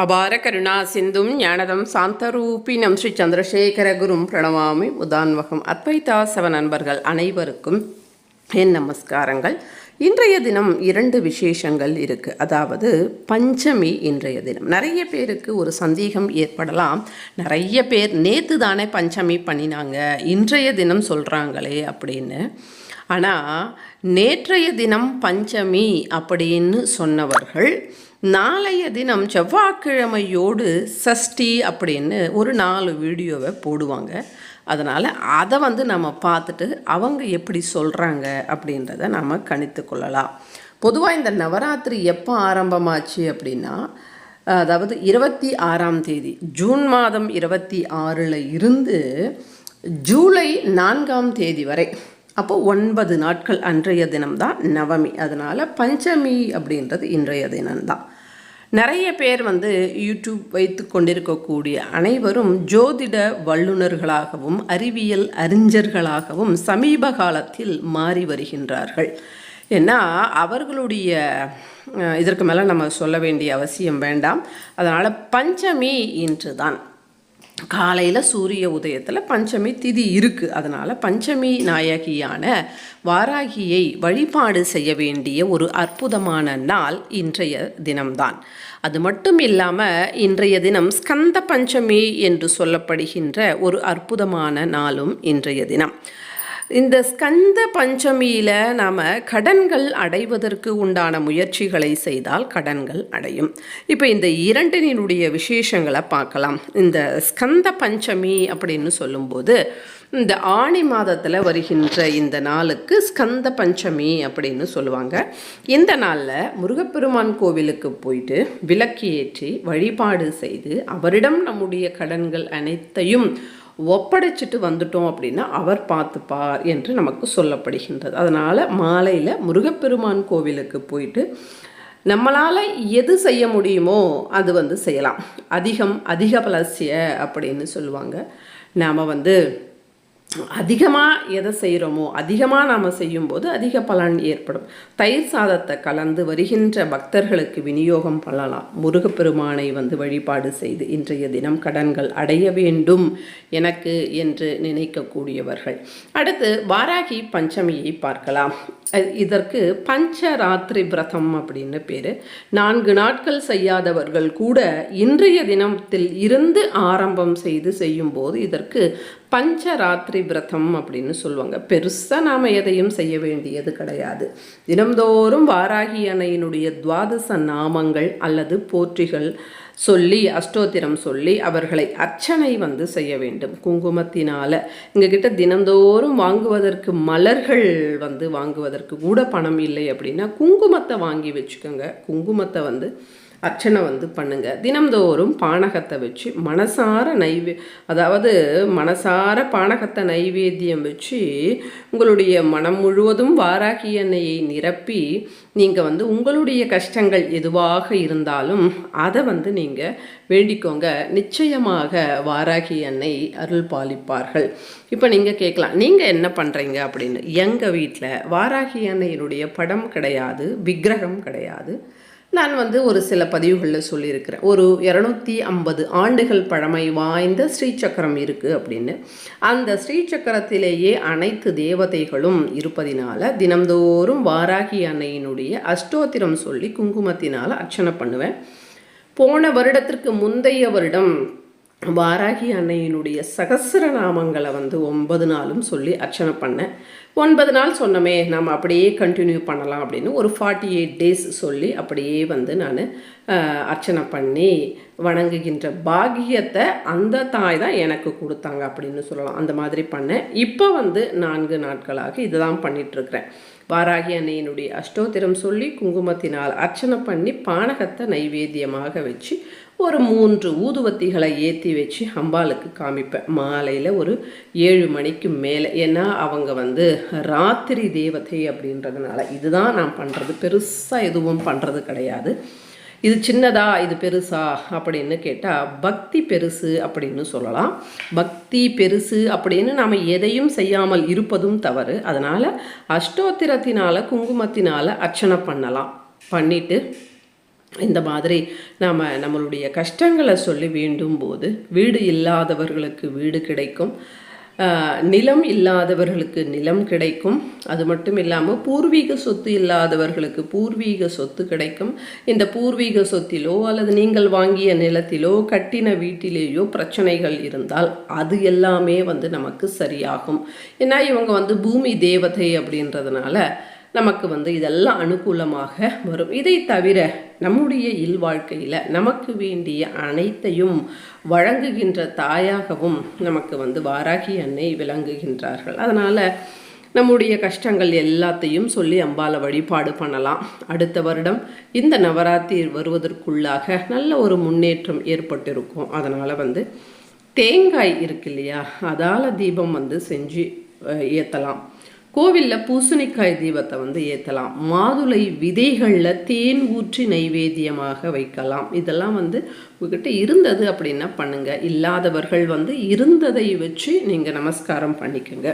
அபார கருணா சிந்தும் ஞானதம் சாந்தரூபினம் ஸ்ரீ சந்திரசேகர குரும் பிரணவாமி உதான்வகம். அத்வைதா சவ நண்பர்கள் அனைவருக்கும் என் நமஸ்காரங்கள். இன்றைய தினம் இரண்டு விசேஷங்கள் இருக்குது அதாவது பஞ்சமி இன்றைய தினம். நிறைய பேருக்கு ஒரு சந்தேகம் ஏற்படலாம். நிறைய பேர் நேற்று தானே பஞ்சமி பண்ணினாங்க. இன்றைய தினம் சொல்கிறாங்களே அப்படின்னு. ஆனால் நேற்றைய தினம் பஞ்சமி அப்படின்னு சொன்னவர்கள் நாளைய தினம் செவ்வாய்க்கிழமையோடு சஷ்டி அப்படின்னு ஒரு நாலு வீடியோவை போடுவாங்க. அதனால் அதை வந்து நம்ம பார்த்துட்டு அவங்க எப்படி சொல்கிறாங்க அப்படின்றத நம்ம கணித்து கொள்ளலாம். பொதுவாக இந்த நவராத்திரி எப்போ ஆரம்பமாச்சு அப்படின்னா அதாவது இருபத்தி ஆறாம் தேதி ஜூன் மாதம் இருபத்தி ஆறில் இருந்து ஜூலை நான்காம் தேதி வரை. அப்போது ஒன்பது நாட்கள் அன்றைய தினம்தான் நவமி. அதனால் பஞ்சமி அப்படின்றது இன்றைய தினம்தான். நிறைய பேர் வந்து யூடியூப் வைத்து கொண்டிருக்கக்கூடிய அனைவரும் ஜோதிட வல்லுநர்களாகவும் அறிவியல் அறிஞர்களாகவும் சமீப காலத்தில் மாறி வருகின்றார்கள். ஏன்னா அவர்களுடைய இதற்கு மேலே நம்ம சொல்ல வேண்டிய அவசியம் வேண்டாம். அதனால் பஞ்சமி இன்று தான் காலையில் சூரிய உதயத்தில் பஞ்சமி திதி இருக்குது அதனால் பஞ்சமி நாயகியான வாராகியை வழிபாடு செய்ய வேண்டிய ஒரு அற்புதமான நாள் இன்றைய தினம்தான். அது மட்டும் இல்லாமல் இன்றைய தினம் ஸ்கந்த பஞ்சமி என்று சொல்லப்படுகின்ற ஒரு அற்புதமான நாளும் இன்றைய தினம். இந்த ஸ்கந்த பஞ்சமியில் நாம் கடன்கள் அடைவதற்கு உண்டான முயற்சிகளை செய்தால் கடன்கள் அடையும். இப்போ இந்த இரண்டினுடைய விசேஷங்களை பார்க்கலாம். இந்த ஸ்கந்த பஞ்சமி அப்படின்னு சொல்லும்போது இந்த ஆணி மாதத்தில் வருகின்ற இந்த நாளுக்கு ஸ்கந்த பஞ்சமி அப்படின்னு சொல்லுவாங்க. இந்த நாளில் முருகப்பெருமான் கோவிலுக்கு போயிட்டு விளக்கு ஏற்றி வழிபாடு செய்து அவரிடம் நம்முடைய கடன்கள் அனைத்தையும் ஒப்படைச்சிட்டு வந்துட்டோம் அப்படின்னா அவர் பார்த்துப்பார் என்று நமக்கு சொல்லப்படுகின்றது. அதனால் மாலையில் முருகப்பெருமான் கோவிலுக்கு போயிட்டு நம்மளால் எது செய்ய முடியுமோ அது வந்து செய்யலாம். அதிகம் அதிக பலசிய அப்படின்னு சொல்லுவாங்க. நாம் வந்து அதிகமாக எதை செய்கிறோமோ அதிகமாக நாம் செய்யும்போது அதிக பலன் ஏற்படும். தயிர் சாதத்தை கலந்து வருகின்ற பக்தர்களுக்கு விநியோகம் பண்ணலாம். முருகப்பெருமானை வந்து வழிபாடு செய்து இன்றைய தினம் கடன்கள் அடைய வேண்டும் எனக்கு என்று நினைக்கக்கூடியவர்கள். அடுத்து வாராகி பஞ்சமியை பார்க்கலாம். இதற்கு பஞ்சராத்திரி விரதம் அப்படின்னு பேர். நான்கு நாட்கள் செய்யாதவர்கள் கூட இன்றைய தினத்தில் இருந்து ஆரம்பம் செய்து செய்யும்போது இதற்கு பஞ்சராத்திரி விரதம் அப்படின்னு சொல்லுவாங்க. பெருசாக நாம் எதையும் செய்ய வேண்டியது கிடையாது. தினம்தோறும் வாராகி அணையினுடைய துவாதச நாமங்கள் அல்லது போற்றிகள் சொல்லி அஷ்டோத்திரம் சொல்லி அவர்களை அர்ச்சனை வந்து செய்ய வேண்டும். குங்குமத்தினால் எங்ககிட்ட தினந்தோறும் வாங்குவதற்கு மலர்கள் வந்து வாங்குவதற்கு கூட பணம் இல்லை அப்படின்னா குங்குமத்தை வாங்கி வச்சுக்கோங்க. குங்குமத்தை வந்து அர்ச்சனை வந்து பண்ணுங்க. தினம்தோறும் பானகத்தை வச்சு மனசார நைவே அதாவது மனசார பானகத்தை நைவேத்தியம் வச்சு உங்களுடைய மனம் முழுவதும் வாராகி எண்ணெயை நிரப்பி நீங்கள் வந்து உங்களுடைய கஷ்டங்கள் எதுவாக இருந்தாலும் அதை வந்து நீங்கள் வேண்டிக்கோங்க. நிச்சயமாக வாராகி எண்ணெய் அருள் பாலிப்பார்கள். இப்போ நீங்கள் கேட்கலாம் நீங்கள் என்ன பண்ணுறீங்க அப்படின்னு. எங்கள் வீட்டில் வாராகி எண்ணெயினுடைய படம் கிடையாது விக்கிரகம் கிடையாது. நான் வந்து ஒரு சில பதிவுகளில் சொல்லியிருக்கிறேன். ஒரு இரநூத்தி ஐம்பது ஆண்டுகள் பழமை வாய்ந்த ஸ்ரீசக்கரம் இருக்குது அப்படின்னு. அந்த ஸ்ரீசக்கரத்திலேயே அனைத்து தேவதைகளும் இருப்பதினால தினம்தோறும் வாராகி அன்னையினுடைய அஷ்டோத்திரம் சொல்லி குங்குமத்தினால் அர்ச்சனை பண்ணுவேன். போன வருடத்திற்கு முந்தைய வருடம் வாராகி அன்னையினுடைய சகசிர நாமங்களை வந்து ஒன்பது நாளும் சொல்லி அர்ச்சனை பண்ணேன் ஒன்பது நாள் சொன்னமே நம்ம அப்படியே கண்டினியூ பண்ணலாம் அப்படின்னு ஒரு ஃபார்ட்டி எயிட் டேஸ் சொல்லி அப்படியே வந்து நான் அர்ச்சனை பண்ணி வணங்குகின்ற பாகியத்தை அந்த தாய் தான் எனக்கு கொடுத்தாங்க அப்படின்னு சொல்லலாம். அந்த மாதிரி பண்ணேன் இப்போ வந்து நான்கு நாட்களாக இதுதான் பண்ணிகிட்ருக்கிறேன் வாராகி அன்னையினுடைய அஷ்டோத்திரம் சொல்லி குங்குமத்தினால் அர்ச்சனை பண்ணி பானகத்தை நைவேத்தியமாக வச்சு ஒரு மூன்று ஊதுவத்திகளை ஏற்றி வச்சு அம்பாளுக்கு காமிப்பேன். மாலையில் ஒரு ஏழு மணிக்கு மேலே. ஏன்னா அவங்க வந்து ராத்திரி தேவதை அப்படின்றதுனால இதுதான் நான் பண்ணுறது பெருசாக எதுவும் பண்ணுறது கிடையாது. இது சின்னதா இது பெருசா அப்படின்னு கேட்டால் பக்தி பெருசு அப்படின்னு சொல்லலாம். பக்தி பெருசு அப்படின்னு நாம் எதையும் செய்யாமல் இருப்பதும் தவறு. அதனால் அஷ்டோத்திரத்தினால குங்குமத்தினால் அர்ச்சனை பண்ணலாம். பண்ணிவிட்டு இந்த மாதிரி நாம் நம்மளுடைய கஷ்டங்களை சொல்லி வேண்டும் போது வீடு இல்லாதவர்களுக்கு வீடு கிடைக்கும். நிலம் இல்லாதவர்களுக்கு நிலம் கிடைக்கும். அது மட்டும் இல்லாமல் பூர்வீக சொத்து இல்லாதவர்களுக்கு பூர்வீக சொத்து கிடைக்கும். இந்த பூர்வீக சொத்திலோ அல்லது நீங்கள் வாங்கிய நிலத்திலோ கட்டின வீட்டிலேயோ பிரச்சனைகள் இருந்தால் அது எல்லாமே வந்து நமக்கு சரியாகும். ஏன்னா இவங்க வந்து பூமி தேவதை அப்படின்றதுனால நமக்கு வந்து இதெல்லாம் அனுகூலமாக வரும். இதை தவிர நம்முடைய இல்வாழ்க்கையில் நமக்கு வேண்டிய அனைத்தையும் வழங்குகின்ற தாயாகவும் நமக்கு வந்து வாராகி அன்னை விளங்குகின்றார்கள். அதனால் நம்முடைய கஷ்டங்கள் எல்லாத்தையும் சொல்லி அம்பால வழிபாடு பண்ணலாம். அடுத்த வருடம் இந்த நவராத்திரி வருவதற்குள்ளாக நல்ல ஒரு முன்னேற்றம் ஏற்பட்டிருக்கும். அதனால் வந்து தேங்காய் இருக்கு இல்லையா? அதால் தீபம் வந்து செஞ்சு ஏற்றலாம் கோவிலில் பூசணிக்காய் தீபத்தை வந்து ஏற்றலாம் மாதுளை விதைகளில் தேன் ஊற்றி நைவேத்தியமாக வைக்கலாம். இதெல்லாம் வந்து உங்ககிட்ட இருந்தது அப்படின்னா பண்ணுங்கள் இல்லாதவர்கள் வந்து இருந்ததை வச்சு நீங்கள் நமஸ்காரம் பண்ணிக்கோங்க.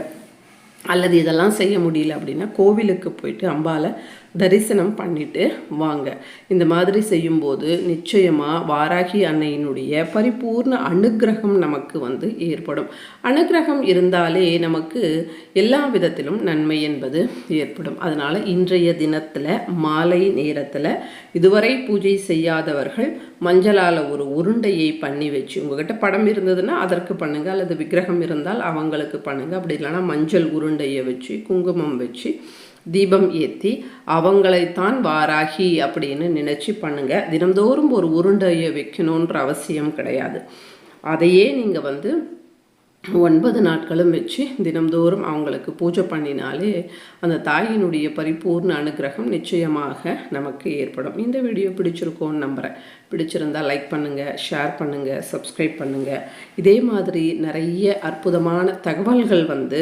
அல்லது இதெல்லாம் செய்ய முடியல அப்படின்னா கோவிலுக்கு போயிட்டு அம்பால தரிசனம் பண்ணிட்டு வாங்க. இந்த மாதிரி செய்யும்போது நிச்சயமாக வாராகி அன்னையினுடைய பரிபூர்ண அனுக்கிரகம் நமக்கு வந்து ஏற்படும். அனுக்கிரகம் இருந்தாலே நமக்கு எல்லா விதத்திலும் நன்மை என்பது ஏற்படும். அதனால் இன்றைய தினத்தில் மாலை நேரத்தில் இதுவரை பூஜை செய்யாதவர்கள் மஞ்சளால் ஒரு உருண்டையை பண்ணி வச்சு உங்ககிட்ட படம் இருந்ததுன்னா அதற்கு பண்ணுங்கள் அல்லது விக்கிரகம் இருந்தால் அவங்களுக்கு பண்ணுங்கள் அப்படி இல்லைன்னா மஞ்சள் உருண்டையை வச்சு குங்குமம் வச்சு தீபம் ஏற்றி அவங்களைத்தான் வாராகி அப்படின்னு நினச்சி பண்ணுங்கள் தினந்தோறும் ஒரு உருண்டையை வைக்கணுன்ற அவசியம் கிடையாது. அதையே நீங்கள் வந்து ஒன்பது நாட்களும் வச்சு தினம்தோறும் அவங்களுக்கு பூஜை பண்ணினாலே அந்த தாயினுடைய பரிபூர்ண அனுகிரகம் நிச்சயமாக நமக்கு ஏற்படும். இந்த வீடியோ பிடிச்சிருக்கோன்னு நம்புகிறேன் பிடிச்சிருந்தா லைக் பண்ணுங்கள் ஷேர் பண்ணுங்கள் சப்ஸ்கிரைப் பண்ணுங்கள் இதே மாதிரி நிறைய அற்புதமான தகவல்கள் வந்து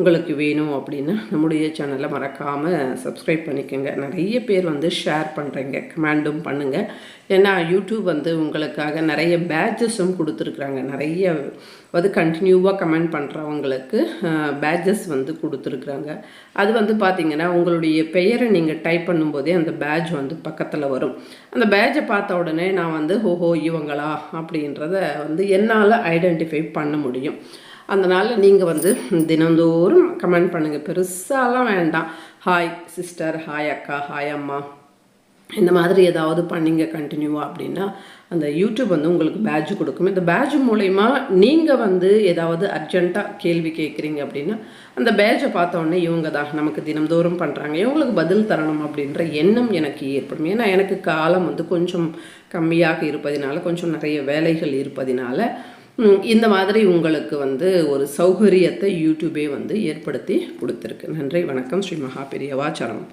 உங்களுக்கு வேணும் அப்படின்னா நம்முடைய சேனலை மறக்காமல் சப்ஸ்கிரைப் பண்ணிக்கோங்க. நிறைய பேர் வந்து ஷேர் பண்ணுறீங்க கமெண்டும் பண்ணுங்கள் ஏன்னா யூடியூப் வந்து உங்களுக்காக நிறைய பேட்ஜஸும் கொடுத்துருக்குறாங்க. நிறைய வந்து கண்டினியூவாக கமெண்ட் பண்ணுறவங்களுக்கு பேட்ஜஸ் வந்து கொடுத்துருக்குறாங்க. அது வந்து பார்த்திங்கன்னா உங்களுடைய பெயரை நீங்கள் டைப் பண்ணும்போதே அந்த பேட்ஜ் வந்து பக்கத்தில் வரும். அந்த பேட்ஜை பார்த்த உடனே உடனே நான் வந்து ஓஹோ இவங்களா? அப்படின்றத வந்து என்னால் ஐடென்டிஃபை பண்ண முடியும். அதனால் நீங்கள் வந்து தினந்தோறும் கமெண்ட் பண்ணுங்கள் பெருசாலாம் வேண்டாம். ஹாய் சிஸ்டர் ஹாய் அக்கா. ஹாய் அம்மா. இந்த மாதிரி ஏதாவது பண்ணீங்க கண்டினியூவாக அப்படின்னா அந்த யூடியூப் வந்து உங்களுக்கு பேட்ஜ் கொடுக்கும். இந்த பேட்ஜ் மூலயமா நீங்கள் வந்து ஏதாவது அர்ஜெண்ட்டாக கேள்வி கேட்குறீங்க அப்படின்னா அந்த பேட்ஜை பார்த்தோன்னே இவங்க தான் நமக்கு தினம்தோறும் பண்ணுறாங்க இவங்களுக்கு பதில் தரணும் அப்படின்ற எண்ணம் எனக்கு ஏற்படும். ஏன்னா எனக்கு காலம் வந்து கொஞ்சம் கம்மியாக இருப்பதினால கொஞ்சம் நிறைய வேலைகள் இருப்பதினால இந்த மாதிரி உங்களுக்கு வந்து ஒரு சௌகரியத்தை யூடியூபே வந்து ஏற்படுத்தி கொடுத்துருக்கு. நன்றி வணக்கம். ஸ்ரீ மகா பெரியவாச்சரம்